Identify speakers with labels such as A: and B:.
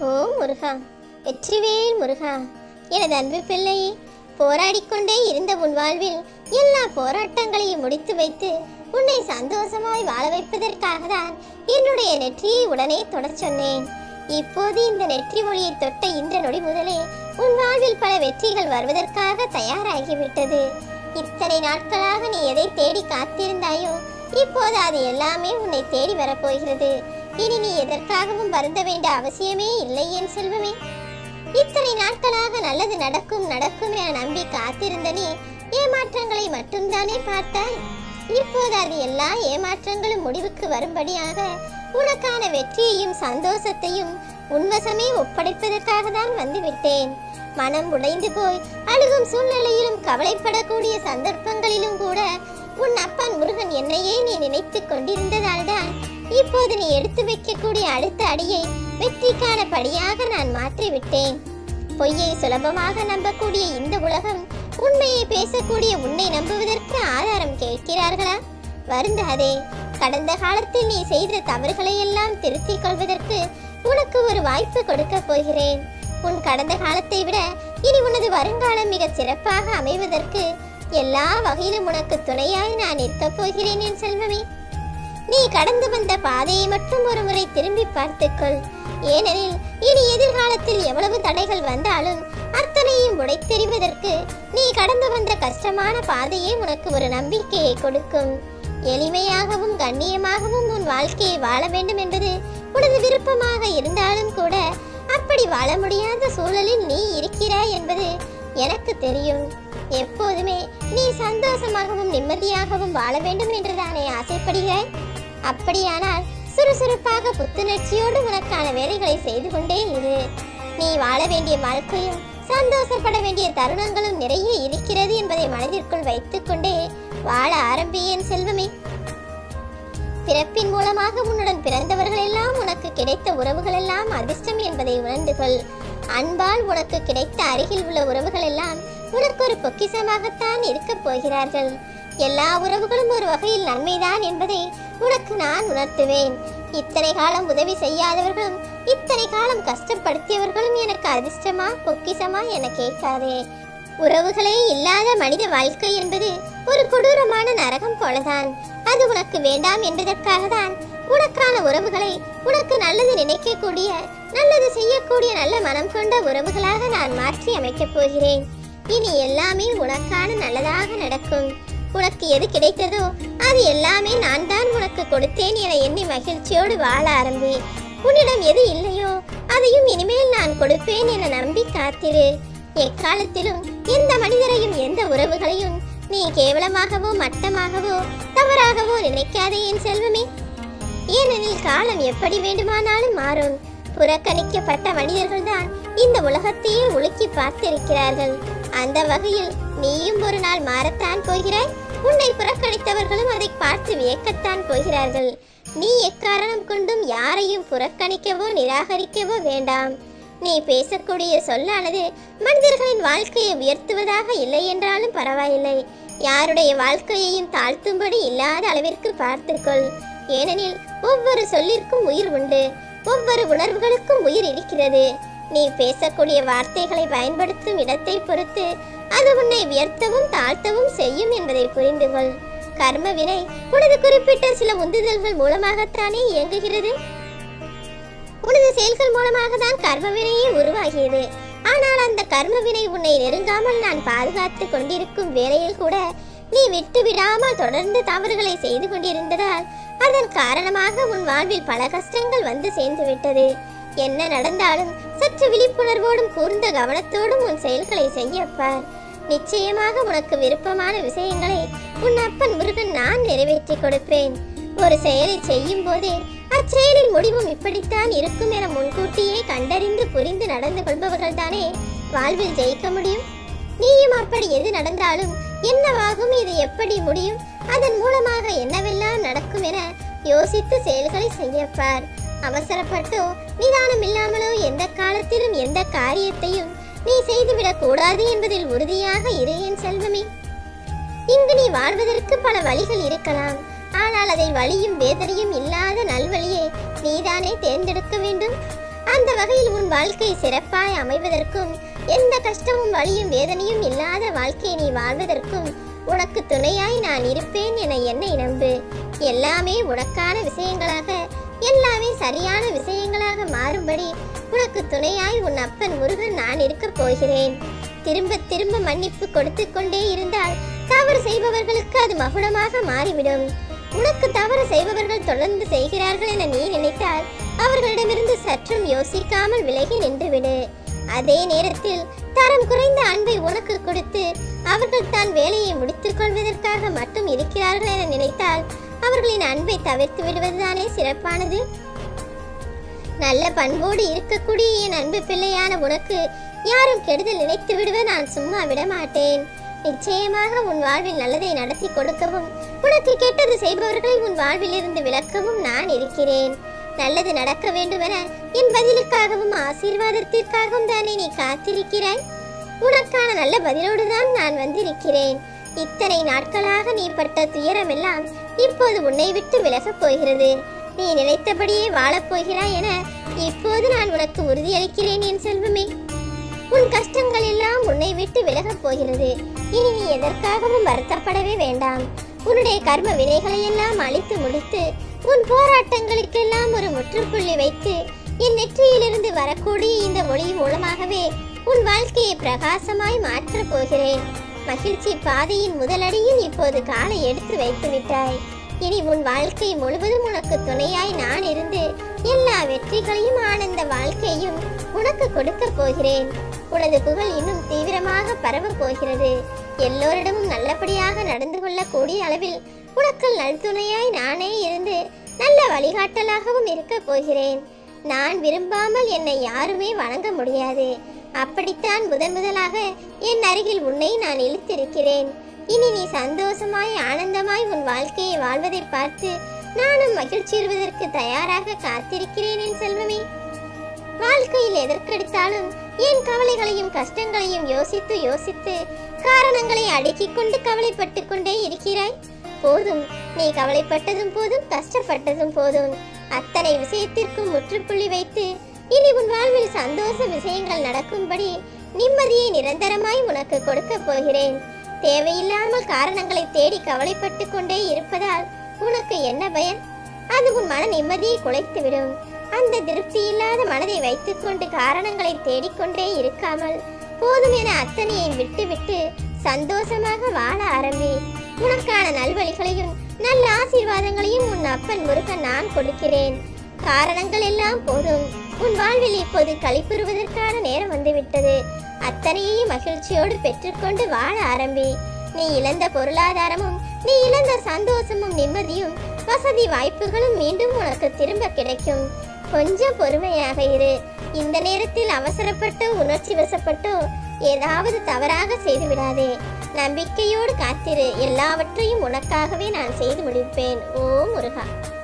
A: ஓ முருகா. வெற்றிவேல் முருகா. எனது அன்பு பிள்ளையே போராடிக்கொண்டே இருந்த உன் வாழ்வில் எல்லா போராட்டங்களையும் முடித்து வைத்து உன்னை சந்தோஷமாய் வாழ வைப்பதற்காக தான் என்னுடைய நெற்றியை உடனே தொடச் சொன்னேன். இப்போது இந்த நெற்றி மொழியை தொட்ட இந்த நொடி முதலே உன் வாழ்வில் பல வெற்றிகள் வருவதற்காக தயாராகிவிட்டது. இத்தனை நாட்களாக நீ எதை தேடி காத்திருந்தாயோ இப்போது அது எல்லாமே உன்னை தேடி வரப்போகிறது. இனி நீ எதற்காகவும் வருந்த வேண்டிய அவசியமே இல்லை என் செல்வமே. இத்தனை நாட்களாக நல்லது நடக்கும் நடக்கும் என நம்பி காத்திருந்த நீ ஏமாற்றங்களை மட்டும்தானே பார்த்தாய்? இப்போது அது எல்லா ஏமாற்றங்களும் முடிவுக்கு வரும்படியாக உனக்கான வெற்றியையும் சந்தோஷத்தையும் உன்வசமே ஒப்படைப்பதற்காக தான் வந்துவிட்டேன். மனம் உடைந்து போய் அழுகும் சூழ்நிலையிலும் கவலைப்படக்கூடிய சந்தர்ப்பங்களிலும் கூட உன் அப்பன் முருகன் என்னையே நீ நினைத்துக் கொண்டிருந்ததால்தான் இப்போது நீ எடுத்து வைக்கக்கூடிய அடுத்த அடியை வெற்றிக்கான படியாக நான் மாற்றிவிட்டேன். பொய்யை சுலபமாக நம்பக்கூடிய இந்த உலகம் உண்மையை பேசக்கூடிய உன்னை நம்புவதற்கு ஆதாரம் கேட்கிறார்களா? வருந்தாதே கடந்த காலத்தில் நீ செய்த தவறுகளை எல்லாம் திருத்திக் கொள்வதற்கு உனக்கு ஒரு வாய்ப்பு கொடுக்க போகிறேன். உன் கடந்த காலத்தை விட இனி உனது வருங்காலம் மிகச் சிறப்பாக அமைவதற்கு எல்லா வகையிலும் உனக்கு துணையாய் நான் இருக்கப் போகிறேன் என் செல்வமே. நீ கடந்து வந்த பாதையை மட்டும் ஒரு முறை திரும்பி பார்த்துக்கொள். ஏனெனில் இனி எதிர்காலத்தில் எவ்வளவு தடைகள் வந்தாலும் அத்தனையும் உடைத்தெறிவதற்கு நீ கடந்து வந்த கஷ்டமான பாதையே உனக்கு ஒரு நம்பிக்கையை கொடுக்கும். எளிமையாகவும் கண்ணியமாகவும் உன் வாழ்க்கையை வாழ வேண்டும் என்பது உனது விருப்பமாக இருந்தாலும் கூட அப்படி வாழ முடியாத சூழலில் நீ இருக்கிறாய் என்பது எனக்கு தெரியும். எப்போதுமே நீ சந்தோஷமாகவும் நிம்மதியாகவும் வாழ வேண்டும் என்று தானே ஆசைப்படுகிறாய்? அப்படியானால் சுறுசுறுப்பாக புத்துணர்ச்சியோடு உனக்கான வேலைகளை செய்து கொண்டே இரு. நீ வாழ வேண்டிய வாழ்க்கையும் சந்தோஷப்பட வேண்டிய தருணங்களும் நிறைய இருக்கிறது என்பதை மனதிற்குள் வைத்துக்கொண்டே வாழ ஆரம்பியேன் செல்வமே. பிறப்பின் மூலமாக உன்னுடன் பிறந்தவர்கள் எல்லாம் உனக்கு கிடைத்த உறவுகள் எல்லாம் அதிர்ஷ்டம் என்பதை உணர்ந்து கொள். அன்பால் உனக்கு கிடைத்த அருகில் உள்ள உறவுகள் எல்லாம் உனக்கு ஒரு பொக்கிஷமாகத்தான் இருக்கப் போகிறார்கள். எல்லா உறவுகளும் ஒரு வகையில் நன்மைதான் என்பதை உனக்கு நான் உணர்த்துவேன். இத்தனை காலம் உதவி செய்யாதவர்களும் இத்தனை காலம் கஷ்டப்படுத்தியவர்களும் எனக்கு அதிர்ஷ்டமா பொக்கிஷமா என கேட்காதே. உறவுகளே இல்லாத மனித வாழ்க்கை என்பது ஒரு கொடூரமான நரகம் போலதான். அது உனக்கு வேண்டாம் என்பதற்காக தான் உனக்கான உறவுகளை உனக்கு நல்லது நினைக்கக்கூடிய நல்லது செய்யக்கூடிய நல்ல மனம் கொண்ட உறவுகளாக நான் மாற்றி அமைக்கப் போகிறேன். இனி எல்லாமே உனக்கான நல்லதாக நடக்கும். உனக்கு எது கிடைத்ததோ அது எல்லாமே நான் தான் உனக்கு கொடுத்தேன் என எண்ணி மகிழ்ச்சியோடு வாழ ஆரம்பி உன்னிடம் எது இல்லையோ அதையும் இனிமேல் நான் கொடுப்பேன் என நம்பி காத்திரு. எக்காலத்திலும் எந்த மனிதரையும் எந்த உறவுகளையும் நீ கேவலமாகவோ மட்டமாகவோ தவறாகவோ நினைக்காதே என் செல்வமே. ஏனெனில் காலம் எப்படி வேண்டுமானாலும் மாறும். புறக்கணிக்கப்பட்ட மனிதர்கள்தான் இந்த உலகத்தையே உலுக்கி பார்த்திருக்கிறார்கள். அந்த வகையில் நீயும் ஒரு நாள் மாறத்தான் போகிறாய். உன்னை புறக்கணித்தவர்களும் அதை பார்த்து வியக்கத்தான் போகிறார்கள். நீ எக்காரணம் கொண்டும் யாரையும் புறக்கணிக்கவோ நிராகரிக்கவோ வேண்டாம். நீ பேசக்கூடிய சொல்லானது மனிதர்களின் வாழ்க்கையை உயர்த்துவதாக இல்லை என்றாலும் பரவாயில்லை. யாருடைய வாழ்க்கையையும் தாழ்த்தும்படி இல்லாத அளவிற்கு பார்த்துக்கொள். ஏனெனில் ஒவ்வொரு சொல்லிற்கும் உயிர் உண்டு. ஒவ்வொரு உணர்வுகளுக்கும் உயிர் இருக்கிறது. நீ பேசக்கூடிய வார்த்தைகளை பயன்படுத்தும் இடத்தை பொறுத்து அது உன்னை உயர்த்தவும் தாழ்த்தவும் செய்யும் என்பதை புரிந்து கொள் கர்ம வினை உனது குறிப்பிட்ட சில உந்துதல்கள் மூலமாகத்தானே இயங்குகிறது? உனது செயல்கள் மூலமாக தான் கர்ம வினையே உருவாகியது ஆனால் அந்த கர்ம வினை உன்னை நெருங்காமல் நான் பாதுகாத்து கொண்டிருக்கும் வேளையில் கூட நீ விட்டு விடாமல் தொடர்ந்து தவறுகளை செய்து கொண்டிருந்ததால் அதன் காரணமாக உன் வாழ்வில் பல கஷ்டங்கள் வந்து சேர்ந்து விட்டது. என்ன நடந்தாலும் சற்று விழிப்புணர்வோடும் கூர்ந்த கவனத்தோடும் உன் செயல்களை செய்யப்பார். நிச்சயமாக உனக்கு விருப்பமான விஷயங்களை உன் அப்பன் முருகன் நான் நிறைவேற்றி கொடுப்பேன். ஒரு செயலை செய்யும் போதே அச்செயலின் முடிவும் இப்படித்தான் இருக்கும் என முன்கூட்டியே கண்டறிந்து புரிந்து நடந்து கொள்பவர்கள் தானே வாழ்வில் ஜெயிக்க முடியும்? நீயும் அப்படி எது நடந்தாலும் என்னவாகும்? இது எப்படி முடியும்? அதன் மூலமாக என்னவெல்லாம் நடக்கும் என யோசித்து செயல்களை செய்யப்பார். அவசரப்பட்டோ நிதானம் இல்லாமலோ எந்த காலத்திலும் எந்த காரியத்தையும் நீ செய்துவிடக் கூடாது என்பதில் உறுதியாக இரு என் செல்வமே. இங்கு நீ வாழ்வதற்கு பல வழிகள் இருக்கலாம். ஆனால் அதை வழியும் வேதனையும் இல்லாத நல்வழியை நீதானே தேர்ந்தெடுக்க வேண்டும். அந்த வகையில் உன் வாழ்க்கை சிறப்பாய் அமைவதற்கும் எந்த கஷ்டமும் வழியும் வேதனையும் இல்லாத வாழ்க்கையை நீ வாழ்வதற்கும் உனக்கு துணையாய் நான் இருப்பேன் என என்னை நம்பு. எல்லாமே உனக்கான விஷயங்களாக எல்லாமே சரியான விஷயங்களாக மாறும்படி உனக்கு துணையாய் உன் அப்பன் முருகன் நான் இருக்க போகிறேன். திரும்ப திரும்ப மன்னிப்பு கொடுத்து கொண்டே இருந்தால் தவறு செய்பவர்களுக்கு அது மகுடமாக மாறிவிடும். உனக்கு தவறு செய்பவர்கள் தொடர்ந்து செய்கிறார்கள் என நீ நினைத்தால் அவர்களிடமிருந்து சற்றும் யோசிக்காமல் விலகி நின்றுவிடு. அதே நேரத்தில் தரம் குறைந்த அன்பை உனக்கு கொடுத்து அவர்கள் தான் வேலையை முடித்துக் கொள்வதற்காக மட்டும் இருக்கிறார்கள் என நினைத்தால் அவர்களின் அன்பை தவிர்த்து விடுவதுதானே சிறப்பானது? நல்ல பண்போடு இருக்கக்கூடிய என் அன்பு பிள்ளையான உனக்கு யாரும் கெடுதல் நினைத்து விடுவ நான் சும்மா விட மாட்டேன் நிச்சயமாக உன் வாழ்வில் நல்லதை நடத்தி கொடுக்கவும் உனக்கு கெட்டது செய்பவர்களை உன் வாழ்விலிருந்து விளக்கவும் விலக்கவும் நான் இருக்கிறேன். நல்லது நடக்க வேண்டுமென என் பதிலுக்காகவும் ஆசீர்வாதத்திற்காகவும் தானே நீ காத்திருக்கிறாய்? உனக்கான நல்ல பதிலோடு தான் நான் வந்திருக்கிறேன். இத்தனை நாட்களாக நீ பட்ட துயரமெல்லாம் இப்போது உன்னை விட்டு விலகப் போகிறது. நீ நினைத்தபடியே வாழப் போகிறாய் என இப்போது நான் உனக்கு உறுதியளிக்கிறேன் என் செல்வமே. உன் கஷ்டங்கள் எல்லாம் உன்னை விட்டு விலகப் போகிறது. இனி நீ எதற்காகவும் வருத்தப்படவே வேண்டாம். உன்னுடைய கர்ம வினைகளை எல்லாம் அழித்து முடித்து உன் போராட்டங்களுக்கெல்லாம் ஒரு முற்றுப்புள்ளி வைத்து என் நெற்றியிலிருந்து வரக்கூடிய இந்த மொழி மூலமாகவே உன் வாழ்க்கையை பிரகாசமாய் மாற்றப் போகிறேன். மகிழ்ச்சி பாதையின் முதலடியில் இப்போது காலை எடுத்து வைத்து விட்டாய். இனி உன் வாழ்க்கை முழுவதும் உனக்கு துணையாய் நான் இருந்து எல்லா வெற்றிகளையும் ஆனந்த வாழ்க்கையும் உனக்கு கொடுக்க போகிறேன். உனது புகழ் இன்னும் தீவிரமாக பரவ போகிறது. எல்லோரிடமும் நல்லபடியாக நடந்து கொள்ளக்கூடிய அளவில் உனக்கு நல்துணையாய் நானே இருந்து நல்ல வழிகாட்டலாகவும் இருக்கப் போகிறேன். நான் விரும்பாமல் என்னை யாருமே வணங்க முடியாது. அப்படித்தான் முதன் முதலாக என் அருகில் உன்னை நான் இழுத்திருக்கிறேன். இனி நீ சந்தோஷம் வாழ்க்கையை வாழ்வதை பார்த்து நானும் மகிழ்ச்சியுறுவதற்கு தயாராக காத்திருக்கிறேன் என் செல்வமே. வாழ்க்கையில் எதற்கெடுத்தாலும் என் கவலைகளையும் கஷ்டங்களையும் யோசித்து யோசித்து காரணங்களை அடுக்கிக் கொண்டு கவலைப்பட்டு கொண்டே இருக்கிறாய். போதும் நீ கவலைப்பட்டதும் போதும் கஷ்டப்பட்டதும் போதும். அத்தனை விஷயத்திற்கும் முற்றுப்புள்ளி வைத்து இனி உன் வாழ்வில் சந்தோஷ விஷயங்கள் நடக்கும்படி நிம்மதியை நிரந்தரமாய் உனக்கு கொடுக்கப் போகிறேன். தேவையில்லாமல் காரணங்களை தேடி கவலைப்பட்டு கொண்டே இருப்பதால் உனக்கு என்ன பயன்? அது உன் மன நிம்மதியை குலைத்துவிடும் அந்த திருப்தி இல்லாத மனதை வைத்துக்கொண்டு காரணங்களை தேடிக்கொண்டே இருக்காமல் போதும் என அத்தனையை விட்டுவிட்டு சந்தோஷமாக வாழ ஆரம்பி. உனக்கான நல்வழிகளையும் நல்ல ஆசீர்வாதங்களையும் உன் அப்பன் முருகன் நான் கொடுக்கிறேன். காரணங்கள் எல்லாம் போதும். உன் வாழ்வில் இப்போது கழிப்புறுவதற்கான நேரம் வந்துவிட்டது. அத்தனையையும் மகிழ்ச்சியோடு பெற்றுக்கொண்டு வாழ ஆரம்பி. நீ இழந்த பொருளாதாரமும் நீ இழந்த சந்தோஷமும் நிம்மதியும் வசதி வாய்ப்புகளும் மீண்டும் உனக்கு திரும்ப கிடைக்கும். கொஞ்சம் பொறுமையாக இரு. இந்த நேரத்தில் அவசரப்பட்டோ உணர்ச்சி வசப்பட்டோ ஏதாவது தவறாக செய்து விடாதே. நம்பிக்கையோடு காத்திரு. எல்லாவற்றையும் உனக்காகவே நான் செய்து முடிப்பேன். ஓ முருகா.